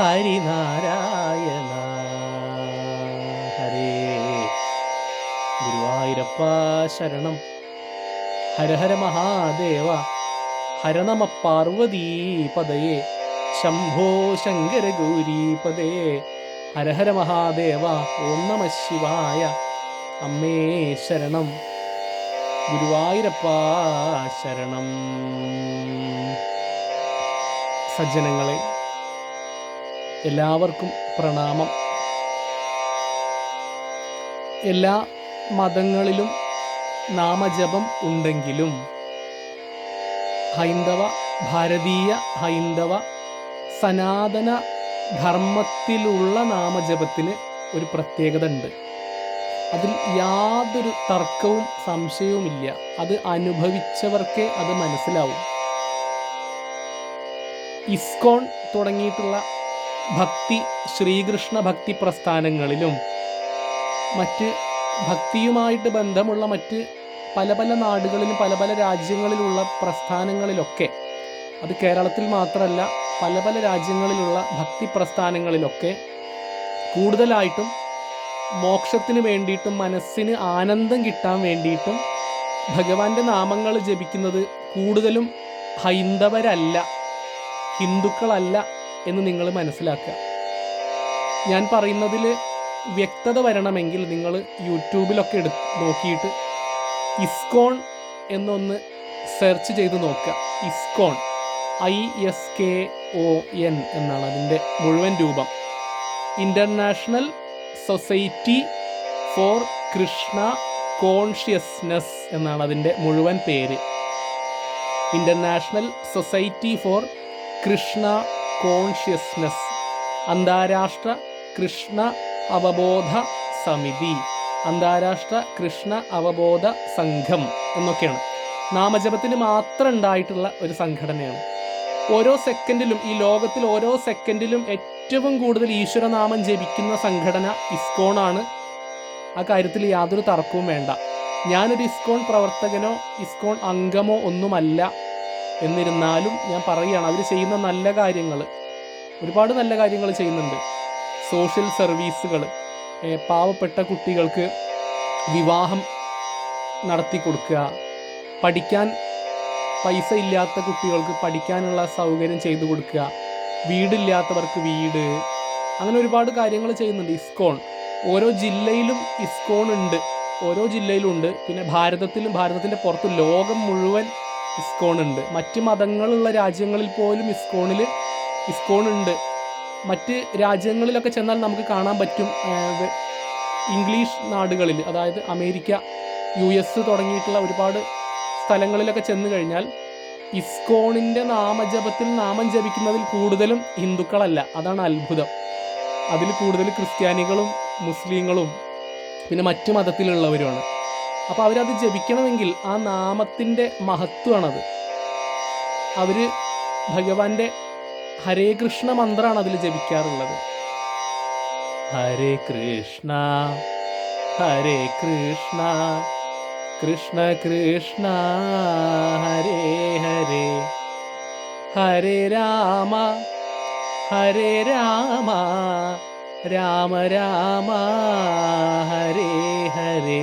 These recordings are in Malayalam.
നാരായണ ഹരി ഗുരുവായൂരപ്പ ശരണം. ഹരഹര മഹാദേവ. ഹരണമ പാർവതീപദയേ ശംഭോ ശങ്കര ഗൗരീപദയേ ഹരഹര മഹാദേവ. ഓം നമ ശിവായ. അമ്മേ ശരണം. ഗുരുവായൂരപ്പ ശരണം. സജ്ജനങ്ങളെ എല്ലാവർക്കും പ്രണാമം. എല്ലാ മതങ്ങളിലും നാമജപം ഉണ്ടെങ്കിലും ഹൈന്ദവ ഭാരതീയ ഹൈന്ദവ സനാതന ധർമ്മത്തിലുള്ള നാമജപത്തിന് ഒരു പ്രത്യേകത ഉണ്ട് അതിൽ യാതൊരു തർക്കവും സംശയവുമില്ല. അത് അനുഭവിച്ചവർക്കേ അത് മനസ്സിലാവും. ഇസ്കോൺ തുടങ്ങിയിട്ടുള്ള ഭക്തി ശ്രീകൃഷ്ണ ഭക്തി പ്രസ്ഥാനങ്ങളിലും മറ്റ് ഭക്തിയുമായിട്ട് ബന്ധമുള്ള മറ്റ് പല പല നാടുകളിലും പല പല രാജ്യങ്ങളിലുള്ള പ്രസ്ഥാനങ്ങളിലൊക്കെ അത് കേരളത്തിൽ മാത്രമല്ല പല പല രാജ്യങ്ങളിലുള്ള ഭക്തി പ്രസ്ഥാനങ്ങളിലൊക്കെ കൂടുതലായിട്ടും മോക്ഷത്തിന് വേണ്ടിയിട്ടും മനസ്സിന് ആനന്ദം കിട്ടാൻ വേണ്ടിയിട്ടും ഭഗവാന്റെ നാമങ്ങൾ ജപിക്കുന്നത് കൂടുതലും ഹൈന്ദവരല്ല ഹിന്ദുക്കളല്ല എന്ന് നിങ്ങൾ മനസ്സിലാക്കുക. ഞാൻ പറയുന്നതിൽ വ്യക്തത വരണമെങ്കിൽ നിങ്ങൾ യൂട്യൂബിലൊക്കെ എടു നോക്കിയിട്ട് ഇസ്കോൺ എന്നൊന്ന് സെർച്ച് ചെയ്ത് നോക്കുക. ISKCON. I S K O N എന്നാണ് അതിന്റെ മുഴുവൻ രൂപം. International society for Krishna consciousness എന്നാണ് അതിന്റെ മുഴുവൻ പേര്. International society for Krishna consciousness അന്താരാഷ്ട്ര കൃഷ്ണ അവബോധ സമിതി. അന്താരാഷ്ട്ര കൃഷ്ണ അവബോധ സംഘം എന്നൊക്കെയാണ്. നാമജപത്തിന് മാത്രം ഉണ്ടായിട്ടുള്ള ഒരു സംഘടനയാണ്. ഓരോ സെക്കൻഡിലും ഈ ലോകത്തിൽ ഓരോ സെക്കൻഡിലും ഏറ്റവും കൂടുതൽ ഈശ്വരനാമം ജപിക്കുന്ന സംഘടന ഇസ്കോണാണ് ആ കാര്യത്തിൽ യാതൊരു തർക്കവും വേണ്ട. ഞാനൊരു ഇസ്കോൺ പ്രവർത്തകനോ ഇസ്കോൺ അംഗമോ ഒന്നുമല്ല. എന്നിരുന്നാലും ഞാൻ പറയുകയാണ് അവർ ചെയ്യുന്ന നല്ല കാര്യങ്ങൾ ഒരുപാട് നല്ല കാര്യങ്ങൾ ചെയ്യുന്നുണ്ട്. സോഷ്യൽ സർവീസുകൾ പാവപ്പെട്ട കുട്ടികൾക്ക് വിവാഹം നടത്തി കൊടുക്കുക പഠിക്കാൻ പൈസ ഇല്ലാത്ത കുട്ടികൾക്ക് പഠിക്കാനുള്ള സൗകര്യം ചെയ്തു കൊടുക്കുക വീടില്ലാത്തവർക്ക് വീട് അങ്ങനെ ഒരുപാട് കാര്യങ്ങൾ ചെയ്യുന്നുണ്ട്. ഇസ്കോൺ ഓരോ ജില്ലയിലും ഇസ്കോൺ ഉണ്ട് ഓരോ ജില്ലയിലും ഉണ്ട്. പിന്നെ ഭാരതത്തിലും ഭാരതത്തിന്റെ പുറത്ത് ലോകം മുഴുവൻ ഇസ്കോൺ ഉണ്ട് മറ്റ് മതങ്ങളുള്ള രാജ്യങ്ങളിൽ പോലും ഇസ്കോണിൽ ഇസ്കോൺ ഉണ്ട് മറ്റ് രാജ്യങ്ങളിലൊക്കെ ചെന്നാൽ നമുക്ക് കാണാൻ പറ്റും ഇംഗ്ലീഷ് നാടുകളിൽ അതായത് അമേരിക്ക യു എസ് തുടങ്ങിയിട്ടുള്ള ഒരുപാട് സ്ഥലങ്ങളിലൊക്കെ ചെന്ന് കഴിഞ്ഞാൽ ഇസ്കോണിന്റെ നാമജപത്തിൽ നാമം ജപിക്കുന്നതിൽ കൂടുതലും ഹിന്ദുക്കളല്ല. അതാണ് അത്ഭുതം. അതിൽ കൂടുതൽ ക്രിസ്ത്യാനികളും മുസ്ലിങ്ങളും പിന്നെ മറ്റു മതത്തിലുള്ളവരുമാണ്. അപ്പോൾ അവരത് ജപിക്കണമെങ്കിൽ ആ നാമത്തിന്റെ മഹത്വമാണത്. അവർ ഭഗവാന്റെ ഹരേ കൃഷ്ണ മന്ത്രമാണ് അതിൽ ജപിക്കാറുള്ളത്. ഹരേ കൃഷ്ണ ഹരേ കൃഷ്ണ കൃഷ്ണ കൃഷ്ണ ഹരേ ഹരേ. ഹരേ രാമ ഹരേ രാമ രാമ രാമ ഹരേ ഹരേ.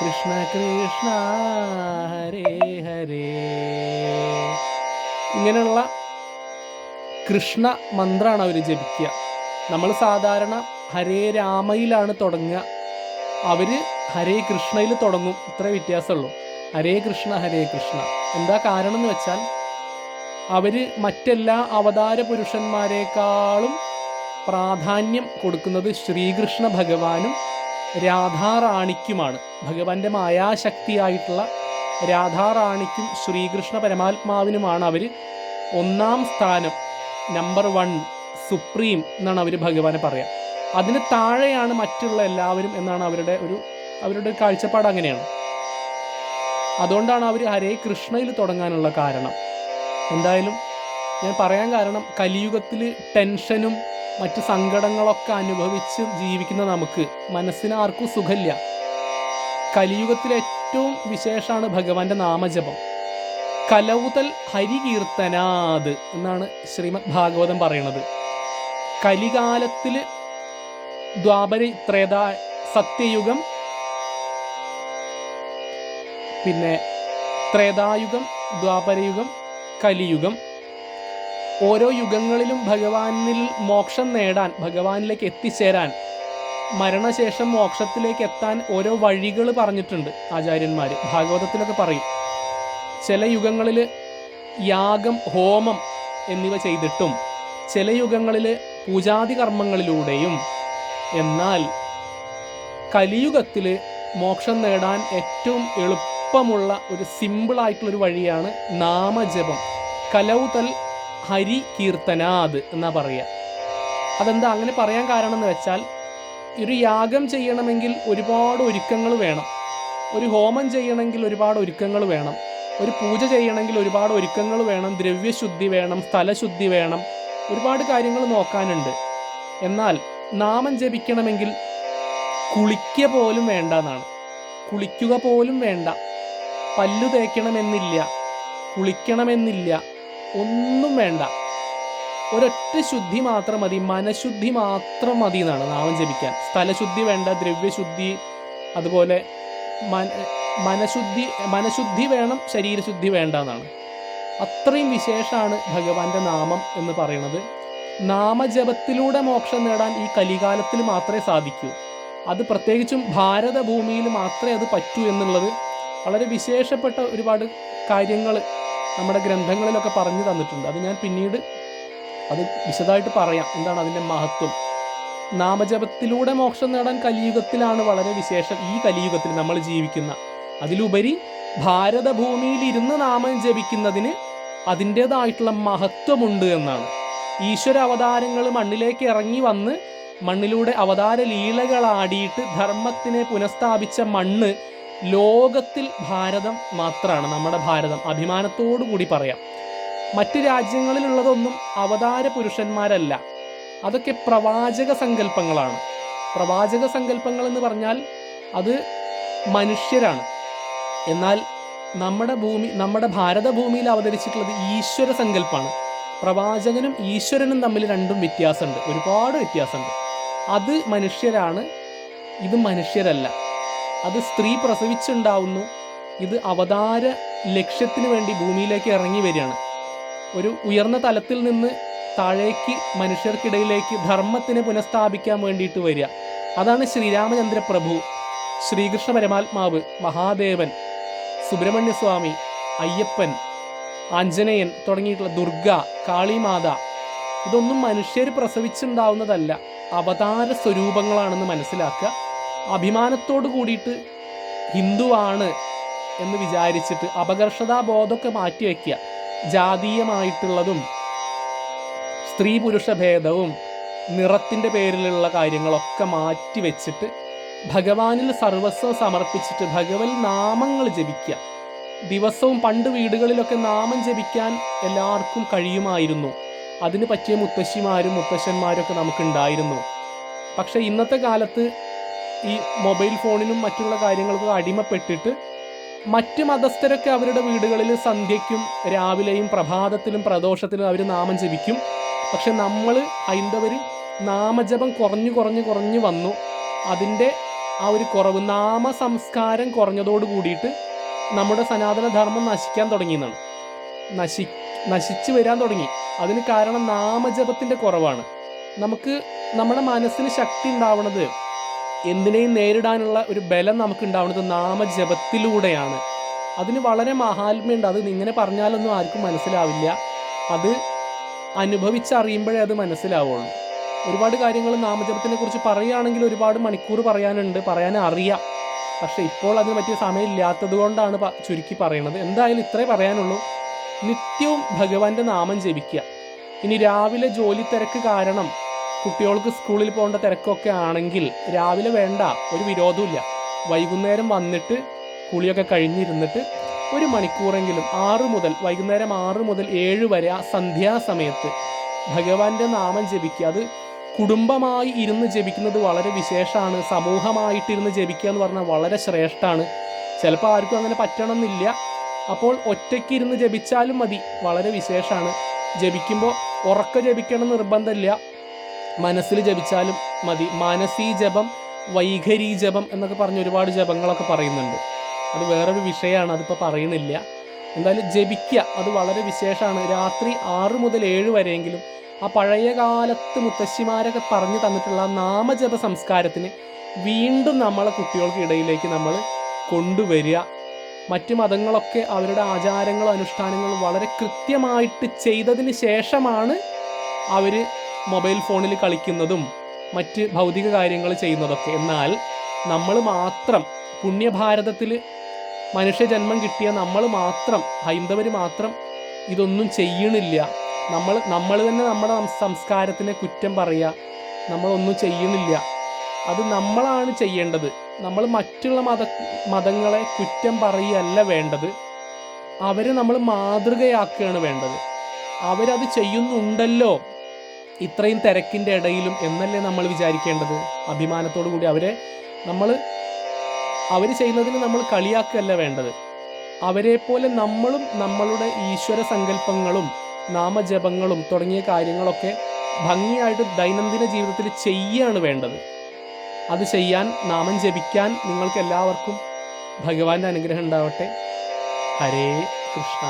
കൃഷ്ണ കൃഷ്ണ ഹരേ ഹരേ. ഇങ്ങനെയുള്ള കൃഷ്ണ മന്ത്രമാണ് അവർ ജപിക്കുക. നമ്മൾ സാധാരണ ഹരേ രാമയിലാണ് തുടങ്ങുക. അവർ ഹരേ കൃഷ്ണയിൽ തുടങ്ങും. ഇത്ര വ്യത്യാസമുള്ളൂ. ഹരേ കൃഷ്ണ ഹരേ കൃഷ്ണ. എന്താ കാരണം എന്ന് വെച്ചാൽ അവർ മറ്റെല്ലാ അവതാര പുരുഷന്മാരെക്കാളും പ്രാധാന്യം കൊടുക്കുന്നത് ശ്രീകൃഷ്ണ ഭഗവാനും രാധാറാണിക്കുമാണ്. ഭഗവാന്റെ മായാശക്തിയായിട്ടുള്ള രാധാറാണിക്കും ശ്രീകൃഷ്ണ പരമാത്മാവിനുമാണ് അവർ ഒന്നാം സ്ഥാനം നമ്പർ വൺ സുപ്രീം എന്നാണ് അവർ ഭഗവാനെ പറയുക അതിന് താഴെയാണ് മറ്റുള്ള എല്ലാവരും എന്നാണ് അവരുടെ ഒരു അവരുടെ കാഴ്ചപ്പാട് അങ്ങനെയാണ്. അതുകൊണ്ടാണ് അവർ ഹരേ കൃഷ്ണയിൽ തുടങ്ങാനുള്ള കാരണം. എന്തായാലും ഞാൻ പറയാൻ കാരണം കലിയുഗത്തിൽ ടെൻഷനും മറ്റ് സങ്കടങ്ങളൊക്കെ അനുഭവിച്ച് ജീവിക്കുന്ന നമുക്ക് മനസ്സിന് ആർക്കും സുഖമില്ല. കലിയുഗത്തിലെ ഏറ്റവും വിശേഷമാണ് ഭഗവാന്റെ നാമജപം. കലൗതൽ ഹരികീർത്തനാത് എന്നാണ് ശ്രീമദ് ഭാഗവതം പറയുന്നത്. കലികാലത്തിൽ ദ്വാപര ത്രേതാ സത്യയുഗം പിന്നെ ത്രേതായുഗം ദ്വാപരയുഗം കലിയുഗം ഓരോ യുഗങ്ങളിലും ഭഗവാനിൽ മോക്ഷം നേടാൻ ഭഗവാനിലേക്ക് എത്തിച്ചേരാൻ മരണശേഷം മോക്ഷത്തിലേക്ക് എത്താൻ ഓരോ വഴികൾ പറഞ്ഞിട്ടുണ്ട് ആചാര്യന്മാർ ഭാഗവതത്തിലൊക്കെ പറയും. ചില യുഗങ്ങളിൽ യാഗം ഹോമം എന്നിവ ചെയ്തിട്ടും ചില യുഗങ്ങളിൽ പൂജാതി കർമ്മങ്ങളിലൂടെയും. എന്നാൽ കലിയുഗത്തിൽ മോക്ഷം നേടാൻ ഏറ്റവും എളുപ്പമുള്ള ഒരു സിമ്പിളായിട്ടുള്ളൊരു വഴിയാണ് നാമജപം. കലൗതൽ ഹരി കീർത്തനാദ് എന്നാ പറയുക അതെന്താ? അങ്ങനെ പറയാൻ കാരണം എന്ന് വെച്ചാൽ ഒരു യാഗം ചെയ്യണമെങ്കിൽ ഒരുപാട് ഒരുക്കങ്ങൾ വേണം. ഒരു ഹോമം ചെയ്യണമെങ്കിൽ ഒരുപാട് ഒരുക്കങ്ങൾ വേണം. ഒരു പൂജ ചെയ്യണമെങ്കിൽ ഒരുപാട് ഒരുക്കങ്ങൾ വേണം. ദ്രവ്യശുദ്ധി വേണം സ്ഥലശുദ്ധി വേണം. ഒരുപാട് കാര്യങ്ങൾ നോക്കാനുണ്ട്. എന്നാൽ നാമം ജപിക്കണമെങ്കിൽ കുളിക്കുക പോലും വേണ്ട എന്നാണ്. കുളിക്കുക പോലും വേണ്ട. പല്ലു തേക്കണമെന്നില്ല. കുളിക്കണമെന്നില്ല. ഒന്നും വേണ്ട. ഒരൊറ്റ ശുദ്ധി മാത്രം മതി മനഃശുദ്ധി മാത്രം മതി എന്നാണ് നാമം ജപിക്കാൻ. സ്ഥലശുദ്ധി വേണ്ട ദ്രവ്യശുദ്ധി അതുപോലെ മന മനഃശുദ്ധി മനഃശുദ്ധി വേണം ശരീരശുദ്ധി വേണ്ട എന്നാണ്. അത്രയും വിശേഷമാണ് ഭഗവാന്റെ നാമം എന്ന് പറയുന്നത്. നാമജപത്തിലൂടെ മോക്ഷം നേടാൻ ഈ കലികാലത്തിൽ മാത്രമേ സാധിക്കൂ. അത് പ്രത്യേകിച്ചും ഭാരതഭൂമിയിൽ മാത്രമേ അത് പറ്റൂ എന്നുള്ളത് വളരെ വിശേഷപ്പെട്ട ഒരുപാട് കാര്യങ്ങൾ നമ്മുടെ ഗ്രന്ഥങ്ങളിലൊക്കെ പറഞ്ഞു തന്നിട്ടുണ്ട്. അത് ഞാൻ പിന്നീട് അത് വിശദമായിട്ട് പറയാം. എന്താണ് അതിന്റെ മഹത്വം? നാമജപത്തിലൂടെ മോക്ഷം നേടാൻ കലിയുഗത്തിലാണ് വളരെ വിശേഷം ഈ കലിയുഗത്തിൽ നമ്മൾ ജീവിക്കുന്ന. അതിലുപരി ഭാരതഭൂമിയിൽ ഇരുന്ന് നാമം ജപിക്കുന്നതിന് അതിന്റേതായിട്ടുള്ള മഹത്വമുണ്ട് എന്നാണ്. ഈശ്വര അവതാരങ്ങൾ മണ്ണിലേക്ക് ഇറങ്ങി വന്ന് മണ്ണിലൂടെ അവതാര ലീലകളാടിയിട്ട് ധർമ്മത്തിനെ പുനഃസ്ഥാപിച്ച മണ്ണ് ലോകത്തിൽ ഭാരതം മാത്രമാണ് നമ്മുടെ ഭാരതം. അഭിമാനത്തോടു കൂടി പറയാം. മറ്റ് രാജ്യങ്ങളിലുള്ളതൊന്നും അവതാര പുരുഷന്മാരല്ല. അതൊക്കെ പ്രവാചക സങ്കല്പങ്ങളാണ്. പ്രവാചക സങ്കല്പങ്ങൾ എന്ന് പറഞ്ഞാൽ അത് മനുഷ്യരാണ്. എന്നാൽ നമ്മുടെ ഭൂമി നമ്മുടെ ഭാരതഭൂമിയിൽ അവതരിച്ചിട്ടുള്ളത് ഈശ്വര സങ്കല്പമാണ് പ്രവാചകനും ഈശ്വരനും തമ്മിൽ രണ്ടും വ്യത്യാസമുണ്ട്. ഒരുപാട് വ്യത്യാസമുണ്ട്. അത് മനുഷ്യരാണ് ഇത് മനുഷ്യരല്ല. അത് സ്ത്രീ പ്രസവിച്ചുണ്ടാവുന്നു. ഇത് അവതാര ലക്ഷ്യത്തിന് വേണ്ടി ഭൂമിയിലേക്ക് ഇറങ്ങി വരികയാണ്. ഒരു ഉയർന്ന തലത്തിൽ നിന്ന് താഴേക്ക് മനുഷ്യർക്കിടയിലേക്ക് ധർമ്മത്തിനെ പുനഃസ്ഥാപിക്കാൻ വേണ്ടിയിട്ട് വരിക. അതാണ് ശ്രീരാമചന്ദ്ര പ്രഭു ശ്രീകൃഷ്ണ പരമാത്മാവ് മഹാദേവൻ സുബ്രഹ്മണ്യസ്വാമി അയ്യപ്പൻ ആഞ്ജനേയൻ തുടങ്ങിയിട്ടുള്ള ദുർഗ കാളിമാത. ഇതൊന്നും മനുഷ്യർ പ്രസവിച്ചുണ്ടാവുന്നതല്ല. അവതാര സ്വരൂപങ്ങളാണെന്ന് മനസ്സിലാക്കുക. അഭിമാനത്തോട് കൂടിയിട്ട് ഹിന്ദുവാണ് എന്ന് വിചാരിച്ചിട്ട് അപകർഷതാ ബോധമൊക്കെ മാറ്റിവെക്കുക ജാതീയമായിട്ടുള്ളതും സ്ത്രീ പുരുഷ ഭേദവും നിറത്തിന്റെ പേരിലുള്ള കാര്യങ്ങളൊക്കെ മാറ്റി വെച്ചിട്ട് ഭഗവാനിൽ സർവസ്വം സമർപ്പിച്ചിട്ട് ഭഗവത് നാമങ്ങൾ ജപിക്കുക. ദിവസവും പണ്ട് വീടുകളിലൊക്കെ നാമം ജപിക്കാൻ എല്ലാവർക്കും കഴിയുമായിരുന്നു. അതിന് പറ്റിയ മുത്തശ്ശിമാരും മുത്തശ്ശന്മാരും ഒക്കെ നമുക്കുണ്ടായിരുന്നു. പക്ഷേ ഇന്നത്തെ കാലത്ത് ഈ മൊബൈൽ ഫോണിനും മറ്റുള്ള കാര്യങ്ങൾക്കും അടിമപ്പെട്ടിട്ട് മറ്റ് മതസ്ഥരൊക്കെ അവരുടെ വീടുകളിൽ സന്ധ്യയ്ക്കും രാവിലെയും പ്രഭാതത്തിലും പ്രദോഷത്തിലും അവർ നാമം ജപിക്കും. പക്ഷെ നമ്മൾ ഹൈന്ദവർ നാമജപം കുറഞ്ഞു കുറഞ്ഞു കുറഞ്ഞു വന്നു. അതിന്റെ ആ ഒരു കുറവ് നാമ സംസ്കാരം കുറഞ്ഞതോട് കൂടിയിട്ട് നമ്മുടെ സനാതനധർമ്മം നശിക്കാൻ നശിക്കാൻ തുടങ്ങിയെന്നാണ്. നശി നശിച്ചു വരാൻ തുടങ്ങി. അതിന് കാരണം നാമജപത്തിന്റെ കുറവാണ്. നമുക്ക് നമ്മുടെ മനസ്സിന് ശക്തി ഉണ്ടാവുന്നത് എന്തിനേയും നേരിടാനുള്ള ഒരു ബലം നമുക്ക് ഉണ്ടാവുന്നത് നാമജപത്തിലൂടെയാണ്. അതിന് വളരെ മഹാത്മ്യമുണ്ട്. അത് ഇങ്ങനെ പറഞ്ഞാലൊന്നും ആർക്കും മനസ്സിലാവില്ല. അത് അനുഭവിച്ചറിയുമ്പോഴേ അത് മനസ്സിലാവുള്ളൂ. ഒരുപാട് കാര്യങ്ങൾ നാമജപത്തിനെ കുറിച്ച് പറയുകയാണെങ്കിൽ ഒരുപാട് മണിക്കൂർ പറയാനുണ്ട്. പറയാൻ അറിയാം. പക്ഷെ ഇപ്പോൾ അതിന് പറ്റിയ സമയമില്ലാത്തത് കൊണ്ടാണ് ചുരുക്കി പറയുന്നത് എന്തായാലും ഇത്രേ പറയാനുള്ളൂ. നിത്യവും ഭഗവാന്റെ നാമം ജപിക്കുക. ഇനി രാവിലെ ജോലി തിരക്ക് കാരണം കുട്ടികൾക്ക് സ്കൂളിൽ പോകേണ്ട തിരക്കൊക്കെ ആണെങ്കിൽ രാവിലെ വേണ്ട ഒരു വിരോധമില്ല വൈകുന്നേരം വന്നിട്ട് കുളിയൊക്കെ കഴിഞ്ഞിരുന്നിട്ട് ഒരു മണിക്കൂറെങ്കിലും ആറ് മുതൽ വൈകുന്നേരം ആറ് മുതൽ ഏഴ് വരെ ആ സന്ധ്യാസമയത്ത് ഭഗവാന്റെ നാമം ജപിക്കുക. അത് കുടുംബമായി ഇരുന്ന് ജപിക്കുന്നത് വളരെ വിശേഷമാണ്. സമൂഹമായിട്ടിരുന്ന് ജപിക്കുക എന്ന് പറഞ്ഞാൽ വളരെ ശ്രേഷ്ഠമാണ് ചിലപ്പോൾ ആർക്കും അങ്ങനെ പറ്റണമെന്നില്ല. അപ്പോൾ ഒറ്റയ്ക്ക് ഇരുന്ന് ജപിച്ചാലും മതി. വളരെ വിശേഷമാണ്. ജപിക്കുമ്പോൾ ഉറക്ക ജപിക്കണം നിർബന്ധമില്ല. മനസ്സിൽ ജപിച്ചാലും മതി. മാനസീ ജപം വൈഖരി ജപം എന്നൊക്കെ പറഞ്ഞ് ഒരുപാട് ജപങ്ങളൊക്കെ പറയുന്നുണ്ട്. അത് വേറൊരു വിഷയമാണ് അതിപ്പോൾ പറയുന്നില്ല. എന്തായാലും ജപിക്കുക അത് വളരെ വിശേഷമാണ്. രാത്രി ആറ് മുതൽ ഏഴ് വരെയെങ്കിലും ആ പഴയ കാലത്ത് മുത്തശ്ശിമാരൊക്കെ പറഞ്ഞു തന്നിട്ടുള്ള നാമജപ സംസ്കാരത്തിന് വീണ്ടും നമ്മളെ കുട്ടികൾക്ക് ഇടയിലേക്ക് നമ്മൾ കൊണ്ടുവരിക. മറ്റ് മതങ്ങളൊക്കെ അവരുടെ ആചാരങ്ങളും അനുഷ്ഠാനങ്ങളും വളരെ കൃത്യമായിട്ട് ചെയ്തതിന് ശേഷമാണ് അവർ മൊബൈൽ ഫോണിൽ കളിക്കുന്നതും മറ്റ് ഭൗതിക കാര്യങ്ങൾ ചെയ്യുന്നതൊക്കെ. എന്നാൽ നമ്മൾ മാത്രം പുണ്യഭാരതത്തിൽ മനുഷ്യജന്മം കിട്ടിയ നമ്മൾ മാത്രം ഹൈന്ദവർ മാത്രം ഇതൊന്നും ചെയ്യണില്ല. നമ്മൾ നമ്മൾ തന്നെ നമ്മുടെ സംസ്കാരത്തിനെ കുറ്റം പറയുക നമ്മളൊന്നും ചെയ്യുന്നില്ല അത് നമ്മളാണ് ചെയ്യേണ്ടത്. നമ്മൾ മറ്റുള്ള മത മതങ്ങളെ കുറ്റം പറയുകയല്ല വേണ്ടത്. അവരെ നമ്മൾ മാതൃകയാക്കുകയാണ് വേണ്ടത്. അവരത് ചെയ്യുന്നുണ്ടല്ലോ. ഇത്രയും തിരക്കിന്റെ ഇടയിലും എന്നല്ലേ നമ്മൾ വിചാരിക്കേണ്ടത്? അഭിമാനത്തോടു കൂടി അവരെ നമ്മൾ അവർ ചെയ്യുന്നതിന് നമ്മൾ കളിയാക്കുകയല്ല വേണ്ടത്. അവരെ പോലെ നമ്മളും നമ്മളുടെ ഈശ്വര സങ്കല്പങ്ങളും നാമജപങ്ങളും തുടങ്ങിയ കാര്യങ്ങളൊക്കെ ഭംഗിയായിട്ട് ദൈനംദിന ജീവിതത്തിൽ ചെയ്യാണ് വേണ്ടത്. അത് ചെയ്യാൻ നാമം ജപിക്കാൻ നിങ്ങൾക്ക് എല്ലാവർക്കും ഭഗവാന്റെ അനുഗ്രഹം ഉണ്ടാവട്ടെ. ഹരേ കൃഷ്ണ.